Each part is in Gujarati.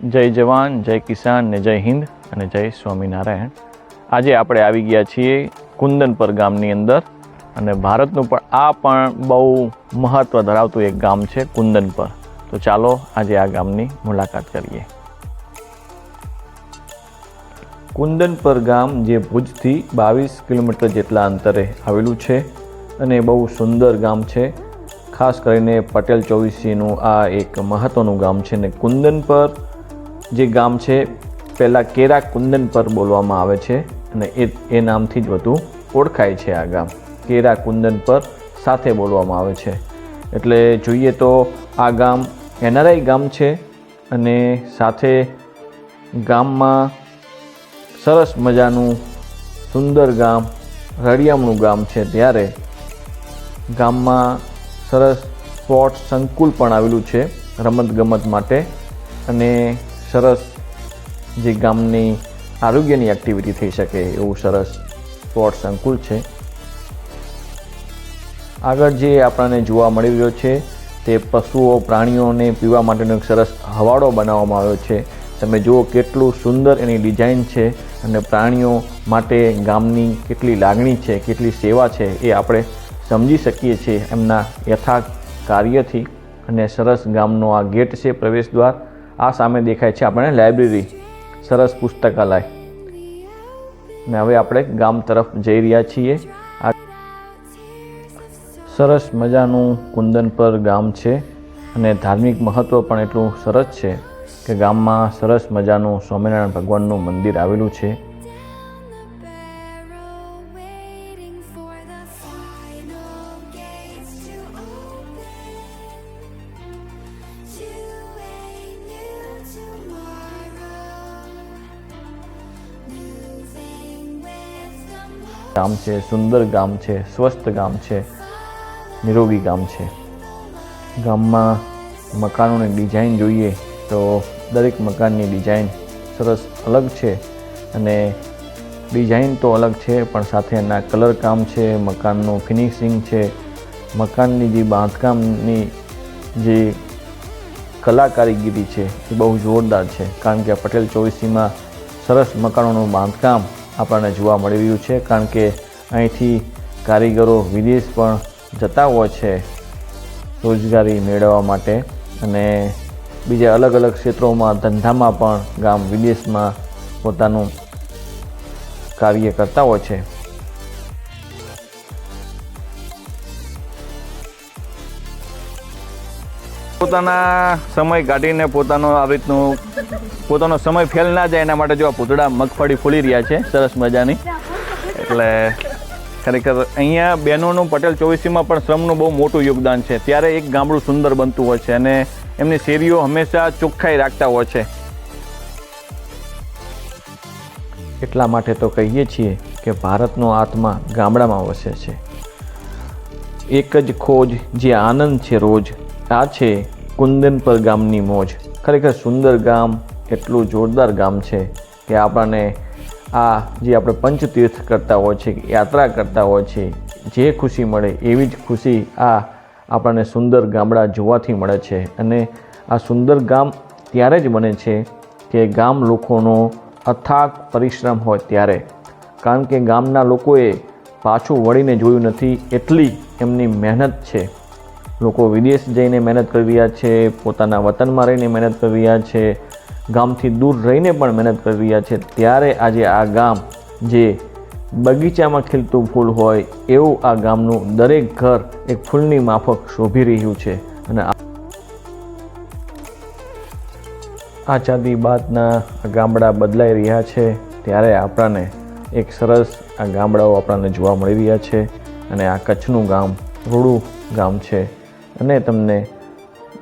જય જવાન, જય કિસાન ને જય હિન્દ અને જય સ્વામિનારાયણ. આજે આપણે આવી ગયા છીએ કુંદનપર ગામની અંદર અને ભારતનું પણ આ પણ બહુ મહત્ત્વ ધરાવતું એક ગામ છે કુંદનપર. તો ચાલો આજે આ ગામની મુલાકાત કરીએ. કુંદનપર ગામ જે ભુજથી બાવીસ કિલોમીટર જેટલા અંતરે આવેલું છે અને બહુ સુંદર ગામ છે. ખાસ કરીને પટેલ ચોવીસીનું આ એક મહત્ત્વનું ગામ છે ને કુંદનપર જે ગામ છે, પહેલાં કેરા કુંદન પર બોલવામાં આવે છે અને એ એ નામથી જ વધુ ઓળખાય છે આ ગામ. કેરા કુંદન પર સાથે બોલવામાં આવે છે. એટલે જોઈએ તો આ ગામ એનઆરઆઈ ગામ છે અને સાથે ગામમાં સરસ મજાનું સુંદર ગામ, રળિયામણું ગામ છે. ત્યારે ગામમાં સરસ સ્પોર્ટ્સ સંકુલ પણ આવેલું છે રમતગમત માટે અને સરસ જે ગામની આરોગ્યની એક્ટિવિટી થઈ શકે એવું સરસ સ્પોર્ટ્સ સંકુલ છે. આગળ જે આપણને જોવા મળી રહ્યો છે તે પશુઓ, પ્રાણીઓને પીવા માટેનો એક સરસ હવાડો બનાવવામાં આવ્યો છે. તમે જુઓ કેટલું સુંદર એની ડિઝાઇન છે અને પ્રાણીઓ માટે ગામની કેટલી લાગણી છે, કેટલી સેવા છે એ આપણે સમજી શકીએ છીએ એમના યથાર્થ કાર્યથી. અને સરસ ગામનો આ ગેટ છે પ્રવેશ દ્વાર આ સામે દેખાય છે આપણે લાઇબ્રેરી. સરસ પુસ્તકાલય. ને હવે આપણે ગામ તરફ જઈ રહ્યા છીએ. આ સરસ મજાનું કુંદન પર ગામ છે અને ધાર્મિક મહત્ત્વ પણ એટલું સરસ છે કે ગામમાં સરસ મજાનું સ્વામિનારાયણ ભગવાનનું મંદિર આવેલું છે. ગામ છે, સુંદર ગામ છે, સ્વસ્થ ગામ છે, નિરોગી ગામ છે. ગામમાં મકાનોની ડિઝાઇન જોઈએ તો દરેક મકાનની ડિઝાઇન સરસ અલગ છે અને ડિઝાઇન તો અલગ છે, પણ સાથે એના કલર કામ છે, મકાનનું ફિનિશિંગ છે. મકાનની જે બાંધકામની જે કલા કારીગીરી છે એ બહુ જોરદાર છે, કારણ કે પટેલ ચોવીસીમાં સરસ મકાનોનું બાંધકામ આપણને જોવા મળી રહ્યું છે, કારણ કે અહીંથી કારીગરો વિદેશ પણ જતા હોય છે રોજગારી મેળવવા માટે. અને બીજા અલગ અલગ ક્ષેત્રોમાં, ધંધામાં પણ ગામ વિદેશમાં પોતાનું કાર્ય કરતા હોય છે. પોતાના સમય કાઢીને પોતાનો આવી રીતનું પોતાનો સમય ફેલ ના જાય એના માટે જો આ પૂતળા મગફળી ફૂલી રહ્યા છે, સરસ મજાની. એટલે ખરેખર અહીંયા બહેનોનું પટેલ ચોવીસીમાં પણ શ્રમનું બહુ મોટું યોગદાન છે. ત્યારે એક ગામડું સુંદર બનતું હોય છે અને એમની શેરીઓ હંમેશા ચોખ્ખાઈ રાખતા હોય છે. એટલા માટે તો કહીએ છીએ કે ભારતનો આત્મા ગામડામાં વસે છે. એક જ ખોજ, જે આનંદ છે રોજ આ છે કુંદનપર ગામની મોજ. ખરેખર સુંદર ગામ, એટલું જોરદાર ગામ છે કે આપણને આ જે આપણે પંચતીર્થ કરતા હોય છે, યાત્રા કરતા હોય છે, જે ખુશી મળે એવી જ ખુશી આ આપણને સુંદર ગામડા જોવાથી મળે છે. અને આ સુંદર ગામ ત્યારે જ બને છે કે ગામ લોકોનો અથાક પરિશ્રમ હોય ત્યારે. કારણ કે ગામના લોકોએ પાછું વળીને જોયું નથી, એટલી એમની મહેનત છે. લોકો વિદેશ જઈને મહેનત કરી રહ્યા છે, પોતાના વતનમાં રહીને મહેનત કરી રહ્યા છે, ગામથી દૂર રહીને પણ મહેનત કરી રહ્યા છે. ત્યારે આજે આ ગામ જે બગીચામાં ખીલતું ફૂલ હોય, એવું આ ગામનું દરેક ઘર એક ફૂલની માફક શોભી રહ્યું છે. અને આઝાદી બાદના ગામડા બદલાઈ રહ્યા છે. ત્યારે આપણને એક સરસ આ ગામડાઓ આપણને જોવા મળી રહ્યા છે. અને આ કચ્છનું ગામ રૂડું ગામ છે. અને તમને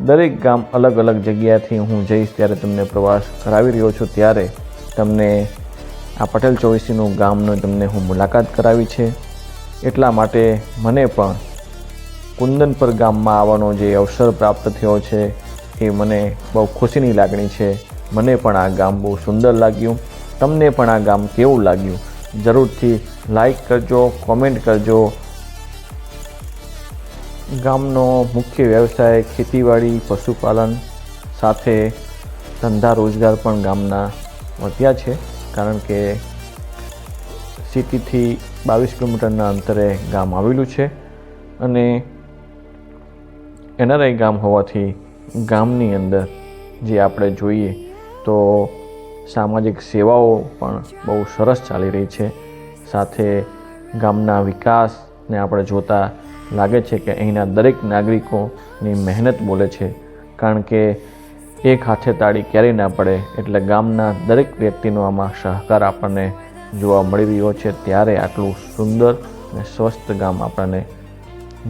દરેક ગામ અલગ અલગ જગ્યાથી હું જઈશ ત્યારે તમને પ્રવાસ કરાવી રહ્યો છું. ત્યારે તમને આ પટેલ ચોવીસીનું ગામનો તમને હું મુલાકાત કરાવી છે. એટલા માટે મને પણ કુંદનપર ગામમાં આવવાનો જે અવસર પ્રાપ્ત થયો છે એ મને બહુ ખુશીની લાગણી છે. મને પણ આ ગામ બહુ સુંદર લાગ્યું. તમને પણ આ ગામ કેવું લાગ્યું? જરૂરથી લાઈક કરજો કોમેન્ટ કરજો. ગામનો મુખ્ય વ્યવસાય ખેતીવાડી, પશુપાલન સાથે ધંધા રોજગાર પણ ગામના વધ્યા છે, કારણ કે સિટીથી બાવીસ કિલોમીટરના અંતરે ગામ આવેલું છે અને એનઆરઆઈ ગામ હોવાથી ગામની અંદર જે આપણે જોઈએ તો સામાજિક સેવાઓ પણ બહુ સરસ ચાલી રહી છે. સાથે ગામના વિકાસને આપણે જોતા લાગે છે કે અહીંના દરેક નાગરિકોની મહેનત બોલે છે. કારણ કે એક હાથે તાળી ક્યારેય ના પડે એટલે ગામના દરેક વ્યક્તિનો આમાં સહકાર આપણને જોવા મળી રહ્યો છે. ત્યારે આટલું સુંદર અને સ્વસ્થ ગામ આપણને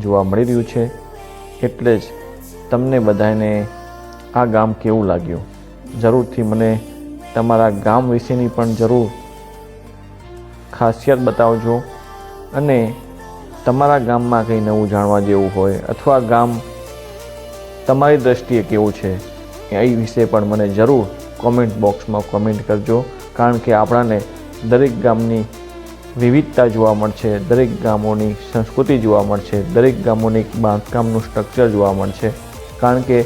જોવા મળી રહ્યું છે. એટલે જ તમને બધાને આ ગામ કેવું લાગ્યું? જરૂરથી મને તમારા ગામ વિશેની પણ જરૂર ખાસિયત બતાવજો. અને તમારા ગામમાં કંઈ નવું જાણવા જેવું હોય અથવા ગામ તમારી દ્રષ્ટિએ કેવું છે, એ વિશે પણ મને જરૂર કોમેન્ટ બોક્સમાં કોમેન્ટ કરજો. કારણ કે આપણાને દરેક ગામની વિવિધતા જોવા મળશે, દરેક ગામોની સંસ્કૃતિ જોવા મળશે, દરેક ગામોની બાંધકામનું સ્ટ્રક્ચર જોવા મળશે. કારણ કે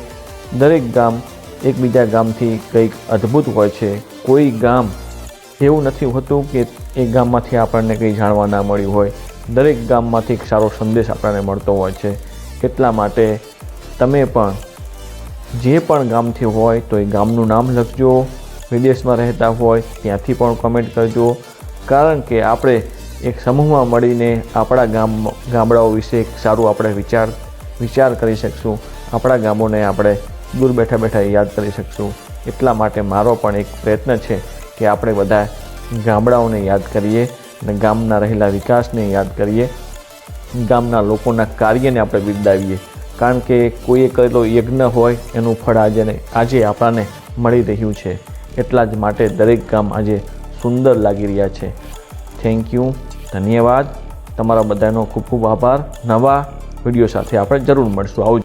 દરેક ગામ એકબીજા ગામથી કંઈક અદ્ભુત હોય છે. કોઈ ગામ એવું નથી હોતું કે એ ગામમાંથી આપણને કંઈ જાણવા ના મળ્યું હોય. દરેક ગામમાંથી એક સારો સંદેશ આપણને મળતો હોય છે. એટલા માટે તમે પણ જે પણ ગામથી હોય તો એ ગામનું નામ લખજો, વિદેશમાં રહેતા હોય ત્યાંથી પણ કમેન્ટ કરજો. કારણ કે આપણે એક સમૂહમાં મળીને આપણા ગામ, ગામડાઓ વિશે એક સારું આપણે વિચાર વિચાર કરી શકશું. આપણા ગામોને આપણે દૂર બેઠા બેઠા યાદ કરી શકશું. એટલા માટે મારો પણ એક પ્રયત્ન છે કે આપણે બધા ગામડાઓને યાદ કરીએ. અને ગામના રહેલા વિકાસને યાદ કરીએ. ગામના લોકોના કાર્યને આપણે બિરદાવીએ. કારણ કે કોઈએ કરેલો યજ્ઞ હોય, એનું ફળ આજે આજે આપણને મળી રહ્યું છે. એટલા જ માટે દરેક ગામ આજે સુંદર લાગી રહ્યા છે. થેન્ક યુ ધન્યવાદ. તમારા બધાનો ખૂબ ખૂબ આભાર. નવા વીડિયો સાથે આપણે જરૂર મળશું. આવજો.